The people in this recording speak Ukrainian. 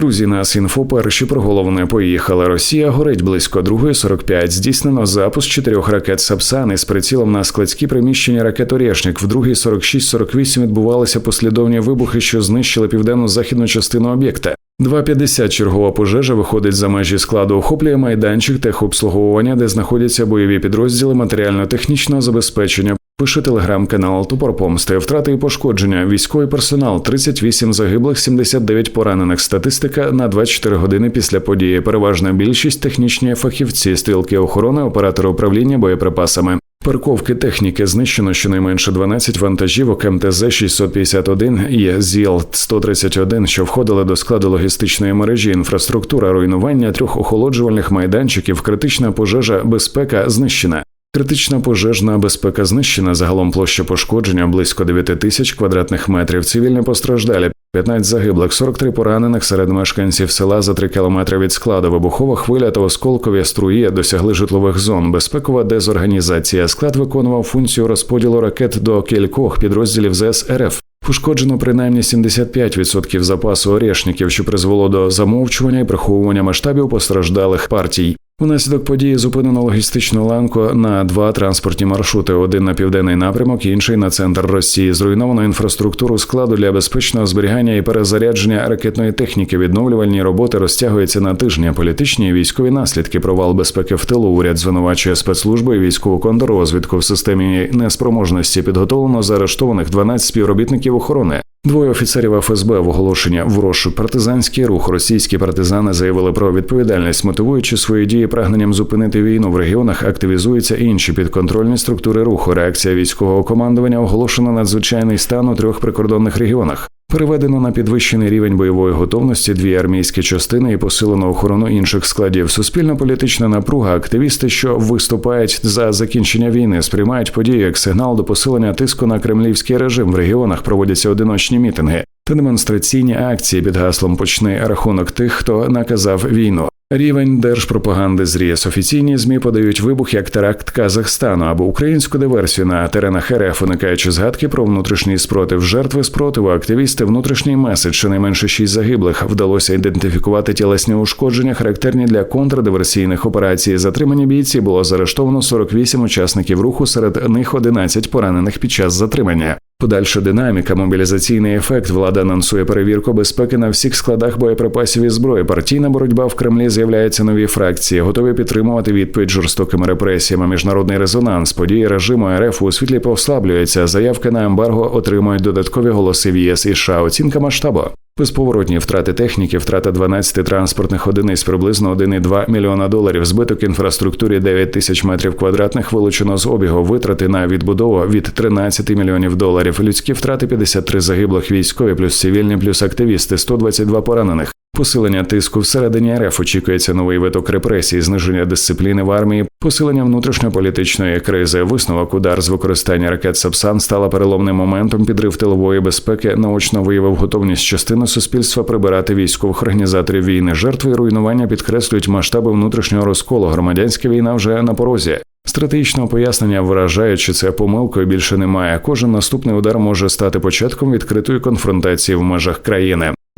Друзі, нас інфо перші про головне поїхали. Росія горить близько 2.45. Здійснено запуск чотирьох ракет Сапсан із прицілом на складські приміщення ракет «Орєшник». В 2.46-48 відбувалися послідовні вибухи, що знищили південно-західну частину об'єкта. 2.50 чергова пожежа виходить за межі складу, охоплює майданчик техобслуговування, де знаходяться бойові підрозділи матеріально-технічного забезпечення. Пише телеграм-канал Тупор помсти. Втрати і пошкодження. Військовий персонал 38 загиблих, 79 поранених. Статистика на 24 години після події. Переважна більшість технічні фахівці, стрілки охорони, оператори управління боєприпасами. Парковки техніки знищено щонайменше 12 вантажівок МТЗ 651 і ЗІЛ 131 що входили до складу логістичної мережі. Інфраструктура руйнування трьох охолоджувальних майданчиків, критична пожежа, безпека знищена. Критична пожежна безпека знищена. Загалом площа пошкодження близько 9 тисяч квадратних метрів. Цивільні постраждалі. 15 загиблих, 43 поранених серед мешканців села за 3 кілометри від складу. Вибухова хвиля та осколкові струї досягли житлових зон. Безпекова дезорганізація. Склад виконував функцію розподілу ракет до кількох підрозділів ЗС РФ. Пошкоджено принаймні 75% запасу орешників, що призвело до замовчування і приховування масштабів постраждалих партій. Унаслідок події зупинено логістичну ланку на два транспортні маршрути: один на південний напрямок, інший на центр Росії. Зруйновано інфраструктуру складу для безпечного зберігання і перезарядження ракетної техніки. Відновлювальні роботи розтягуються на тижні. Політичні і військові наслідки провал безпеки в тилу. Уряд звинувачує спецслужби і військову контррозвідку в системі неспроможності. Підготовлено заарештованих 12 співробітників охорони. Двоє офіцерів ФСБ в оголошення в рошу партизанський рух. Російські партизани заявили про відповідальність, мотивуючи свої дії прагненням зупинити війну в регіонах. Активізуються інші підконтрольні структури руху. Реакція військового командування оголошено надзвичайний стан у трьох прикордонних регіонах. Переведено на підвищений рівень бойової готовності дві армійські частини і посилено охорону інших складів. Суспільно-політична напруга, активісти, що виступають за закінчення війни, сприймають події як сигнал до посилення тиску на кремлівський режим. В регіонах проводяться одиночні мітинги та демонстраційні акції під гаслом Почни рахунок тих, хто наказав війну. Рівень держпропаганди зріс. Офіційні змі подають вибух як теракт Казахстану або українську диверсію на теренах РФ, уникаючи згадки про внутрішній спротив. Жертви спротиву, активісти, внутрішній меседж, щонайменше шість загиблих. Вдалося ідентифікувати тілесні ушкодження, характерні для контрдиверсійних операцій. Затримані бійці було заарештовано 48 учасників руху, серед них 11 поранених під час затримання. Подальша динаміка, мобілізаційний ефект. Влада анонсує перевірку безпеки на всіх складах боєприпасів і зброї. Партійна боротьба в Кремлі з'являється нові фракції, готові підтримувати відповідь жорстокими репресіями. Міжнародний резонанс, події режиму РФ у світлі послаблюються. Заявки на ембарго отримують додаткові голоси в ЄС і США. Оцінка масштабу. Безповоротні втрати техніки, втрата 12 транспортних одиниць, приблизно 1,2 мільйона доларів, збиток інфраструктурі 9 тисяч метрів квадратних вилучено з обігу, витрати на відбудову від 13 мільйонів доларів. Людські втрати 53 загиблих військові, плюс цивільні, плюс активісти, 122 поранених. Посилення тиску всередині РФ очікується новий виток репресій, зниження дисципліни в армії, посилення внутрішньополітичної кризи. Висновок удар з використання ракет Сапсан стала переломним моментом. Підрив тилової безпеки наочно виявив готовність частини суспільства прибирати військових організаторів війни. Жертви і руйнування підкреслюють масштаби внутрішнього розколу. Громадянська війна вже на порозі. Стратегічного пояснення вражає, що це помилкою більше немає. Кожен наступний удар може стати початком відкритої конфронтації в межах країни.